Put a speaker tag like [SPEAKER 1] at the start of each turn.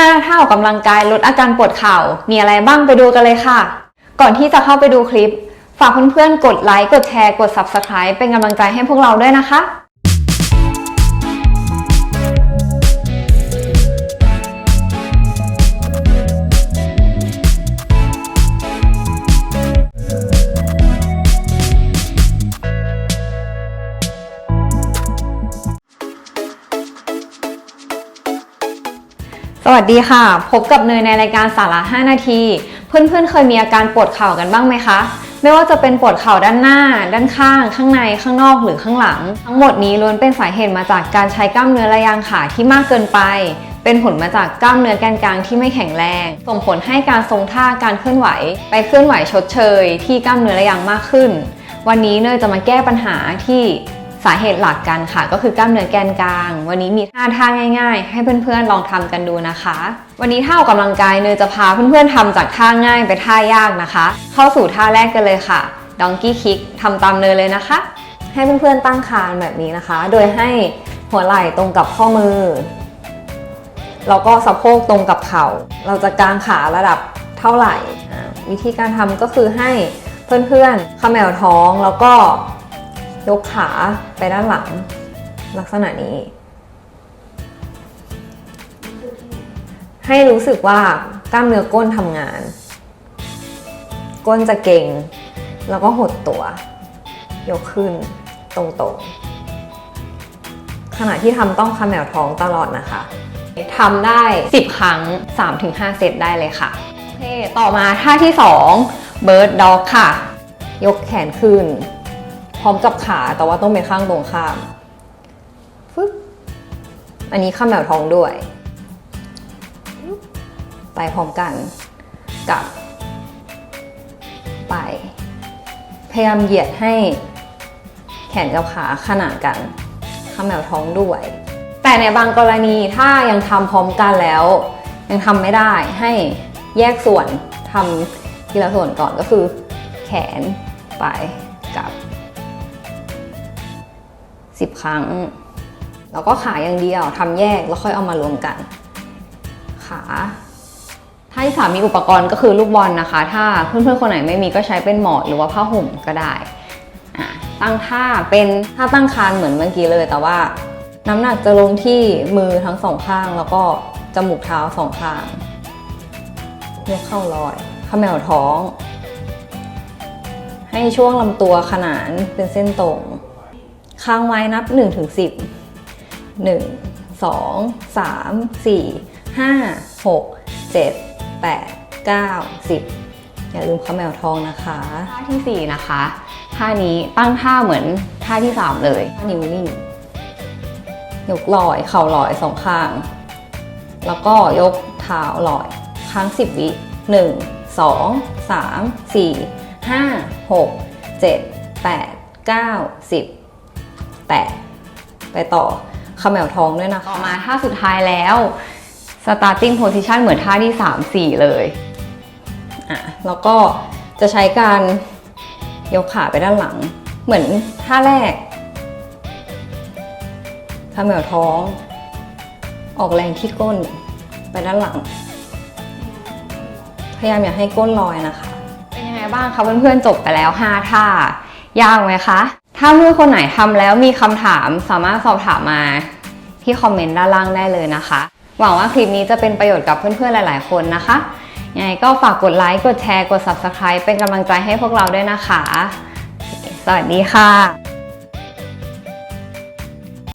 [SPEAKER 1] 5ท่าออกกำลังกายลดอาการปวดเข่า มีอะไรบ้างไปดูกันเลยค่ะ ก่อนที่จะเข้าไปดูคลิป ฝากเพื่อนๆ กดไลค์ กดแชร์ กด Subscribe เป็นกำลังใจให้พวกเราด้วยนะคะ วัสดีค่ะ พบกับเนยในรายการสาระ 5 นาที เพื่อนๆ เคยมีอาการปวดเข่ากันบ้างไหมคะ ไม่ว่าจะเป็นปวดเข่าด้านหน้า ด้านข้าง ข้างใน ข้างนอก หรือข้างหลัง ทั้งหมดนี้ล้วนเป็นสาเหตุมาจากการใช้กล้ามเนื้อระยางขาที่มากเกินไป เป็นผลมาจากกล้ามเนื้อแกนกลางที่ไม่แข็งแรง ส่งผลให้การทรงท่า การเคลื่อนไหว ไปเคลื่อนไหวชดเชย ที่กล้ามเนื้อระยางมากขึ้น วันนี้เนยจะมาแก้ปัญหาที่ สาเหตุหลักกันค่ะ ก็คือกล้ามเนื้อแกนกลาง วันนี้มีท่าท่าง่าย ๆ ให้เพื่อนๆลองทำกันดูนะคะ วันนี้ท่าออกกำลังกายเนยจะพาเพื่อนๆทำจากท่าง่ายไปท่ายากนะคะ เข้าสู่ท่าแรกกันเลยค่ะดองกี้คิกทำตามเนยเลยนะคะ ให้เพื่อนๆตั้งคานแบบนี้นะคะ โดยให้หัวไหล่ตรงกับข้อมือแล้วก็สะโพกตรงกับเข่า เราจะกางขาระดับเท่าไหร่ วิธีการทำก็คือให้เพื่อนๆขมวท้องแล้วก็ ยกขาไปด้านหลัง ลักษณะนี้ ให้รู้สึกว่ากล้ามเนื้อก้นทำงาน ก้นจะเก่ง แล้วก็หดตัว ยกขึ้นตรงๆ ขณะที่ทำต้องเขมวท้องตลอดนะคะทำได้ 10 ครั้ง 3-5 เซตได้เลยค่ะ โอเค ต่อมาท่าที่ 2 Bird Dog ค่ะ ยกแขนขึ้น พร้อมกับขาแต่ว่าต้องเป็นข้างตรงข้ามฟึ๊บอันนี้ข้ามแมวท้องด้วย ไปพร้อมกันกับ ไป พยายามเหยียดให้แขนกับขาขนานกันข้ามแมวท้องด้วย แต่ในบางกรณีถ้ายังทำพร้อมกันแล้ว ยังทำไม่ได้ให้แยกส่วนทำทีละส่วนก่อนก็คือ แขนไปกับ 10 ครั้ง แล้วก็ขาอย่างเดียวทำแยกแล้วค่อยเอามารวมกัน ขาถ้าที่สามมีอุปกรณ์ก็คือลูกบอลนะคะ ถ้าเพื่อนๆคนไหนไม่มีก็ใช้เป็นหมอนหรือว่าผ้าห่มก็ได้ ตั้งท่าเป็นท่าตั้งคานเหมือนเมื่อกี้เลย แต่ว่าน้ำหนักจะลงที่มือทั้งสองข้าง แล้วก็จมูกเท้าสองข้างยกเข้าลอยขมวท้อง ให้ช่วงลำตัวขนานเป็นเส้นตรง ค้างไว้นับ 1 ถึง 10 1 2 3 4 5 6 7 8 9 10 อย่าลืมข้าแมวทองนะคะ ท่าทีสี่ 4 นะคะท่านี้ตั้งท่าเหมือนท่าที่ 3 เลยท่านิ้วนิ่งยกลอยเข่าลอยสองข้าง แล้วก็ยกเท้าลอยค้าง10 วิ 1 2 3 4 5 6 7 8 9 10 แตะไปต่อเขมวท้องด้วยนะคะต่อมาท่าสุดท้ายแล้ว starting position เหมือนท่าที่ 3 4 เลยอะแล้วก็จะใช้การยกขาไปด้านหลัง เหมือนท่าแรกเขมวท้อง ออกแรงที่ก้นไปด้านหลัง พยายามอย่าให้ก้นลอยนะคะ เป็นยังไงบ้างคะเพื่อนๆจบไปแล้ว 5 ท่ายากไหมคะ ถ้าเพื่อนคนไหนทำแล้วมีคำถามสามารถสอบถามมาที่คอมเมนต์ด้านล่างได้เลยนะคะ หวังว่าคลิปนี้จะเป็นประโยชน์กับเพื่อนๆหลาย ๆ คนนะคะยังไงก็ฝากกดไลค์ กดแชร์ กด Subscribe เป็นกำลังใจให้พวกเราด้วยนะคะ สวัสดีค่ะ